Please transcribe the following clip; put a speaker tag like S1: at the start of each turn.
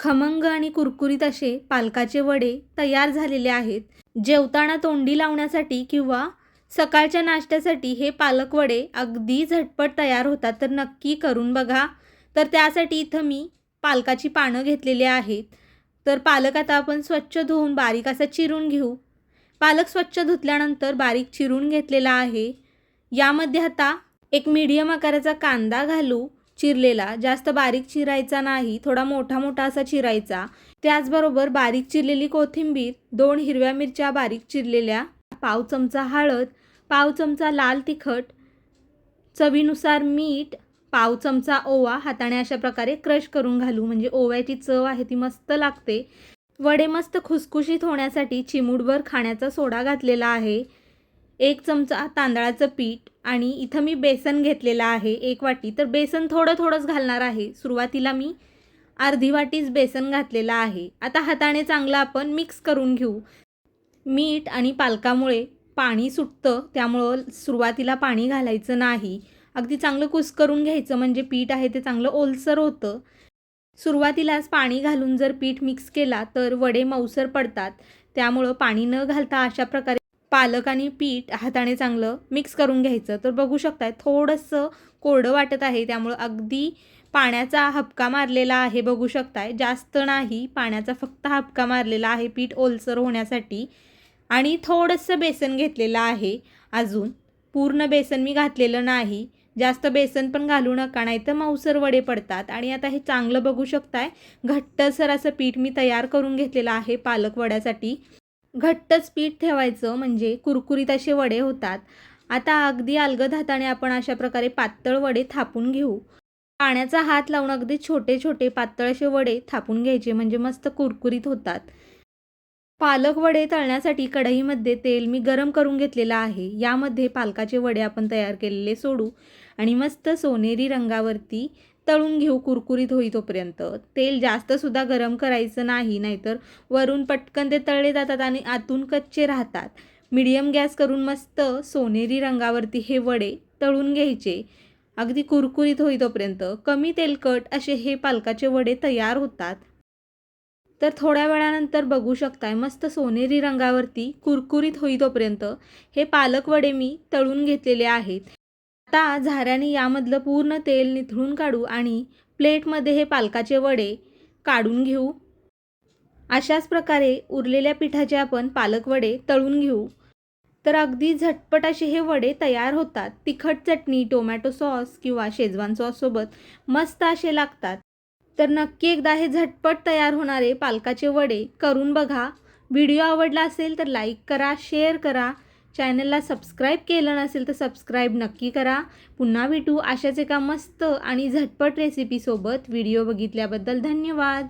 S1: खमंग आणि कुरकुरीत असे पालकाचे वडे तयार झालेले आहेत. जेवताना तोंडी लावण्यासाठी किंवा सकाळच्या नाश्त्यासाठी हे पालक वडे अगदी झटपट तयार होतात. तर नक्की करून बघा. तर त्यासाठी इथं मी पालकाची पानं घेतलेली आहेत. तर पालक आता आपण स्वच्छ धुवून बारीक असा चिरून घेऊ. पालक स्वच्छ धुतल्यानंतर बारीक चिरून घेतलेला आहे. यामध्ये आता एक मीडियम आकाराचा कांदा घालू. चिरलेला जास्त बारीक चिरायचा नाही थोडा मोठा मोठा असा चिरायचा. त्याचबरोबर बारीक चिरलेली कोथिंबीर दोन हिरव्या मिरच्या बारीक चिरलेल्या पाव चमचा हळद पाव चमचा लाल तिखट चवीनुसार मीठ पाव चमचा ओवा हाताने अशा प्रकारे क्रश करून घालू. म्हणजे ओव्याची चव आहे ती मस्त लागते. वडे मस्त खुसखुशीत होण्यासाठी चिमूटभर खाण्याचा सोडा घातलेला आहे. एक चमचा तांदळाचं पीठ आणि इथं मी बेसन घेतलेलं आहे एक वाटी. तर बेसन थोडं थोडंच घालणार आहे. सुरुवातीला मी अर्धी वाटीच बेसन घातलेलं आहे. आता हाताने चांगलं आपण मिक्स करून घेऊ. मीठ आणि पालकामुळे पाणी सुटतं. त्यामुळं सुरुवातीला पाणी घालायचं नाही. अगदी चांगलं कुस्करून घ्यायचं म्हणजे पीठ आहे ते चांगलं ओलसर होतं. सुरुवातीलाच पाणी घालून जर पीठ मिक्स केला तर वडे मऊसर पडतात. त्यामुळं पाणी न घालता अशा प्रकारे पालक आणि पीठ हाताने चांगलं मिक्स करून घ्यायचं. तर बघू शकताय थोडंसं कोरडं वाटत आहे त्यामुळं अगदी पाण्याचा हपका मारलेला आहे बघू शकताय. जास्त नाही पाण्याचा फक्त हपका मारलेला आहे पीठ ओलसर होण्यासाठी. आणि थोडंसं बेसन घेतलेलं आहे अजून. पूर्ण बेसन मी घातलेलं नाही. जास्त बेसन पण घालू नका नाही तर मऊसर वडे पडतात. आणि आता हे चांगलं बघू शकताय घट्टसर असं पीठ मी तयार करून घेतलेलं आहे पालक वड्यासाठी. घट्टच पीठ ठेवायचं म्हणजे कुरकुरीत असे वडे होतात. आता अगदी अलगद हाताने आपण अशा प्रकारे पातळ वडे थापून घेऊ. पाण्याचा हात लावून अगदी छोटे छोटे पातळ असे वडे थापून घ्यायचे म्हणजे मस्त कुरकुरीत होतात. पालक वडे तळण्यासाठी कढईमध्ये तेल मी गरम करून घेतलेलं आहे. यामध्ये पालकाचे वडे आपण तयार केलेले सोडू आणि मस्त सोनेरी रंगावरती तळून घेऊ कुरकुरीत होई तोपर्यंत. तेल जास्तसुद्धा गरम करायचं नाही नाहीतर वरून पटकन ते तळले जातात आणि आतून कच्चे राहतात. मिडियम गॅस करून मस्त सोनेरी रंगावरती हे वडे तळून घ्यायचे. अगदी कुरकुरीत होई तोपर्यंत कमी तेलकट असे हे पालकाचे वडे तयार होतात. तर थोड्या वेळानंतर बघू शकताय मस्त सोनेरी रंगावरती कुरकुरीत होई तोपर्यंत हे पालक वडे मी तळून घेतलेले आहेत. आता झाऱ्याने यामधलं पूर्ण तेल निथळून काढू आणि प्लेटमध्ये हे पालकाचे वडे काढून घेऊ. अशाच प्रकारे उरलेल्या पिठाचे आपण पालक वडे तळून घेऊ. तर अगदी झटपट असे हे वडे तयार होतात. तिखट चटणी टोमॅटो सॉस किंवा शेजवान सॉससोबत मस्त असे लागतात. तर नक्की एकदा हे झटपट तयार होणारे पालकाचे वडे करून बघा. व्हिडिओ आवडला असेल तर लाईक करा शेअर करा. चॅनलला सबस्क्राईब केलं नसेल तर सबस्क्राईब नक्की करा. पुन्हा भेटू अशाच एका मस्त आणि झटपट रेसिपीसोबत व्हिडिओ बघितल्याबद्दल धन्यवाद.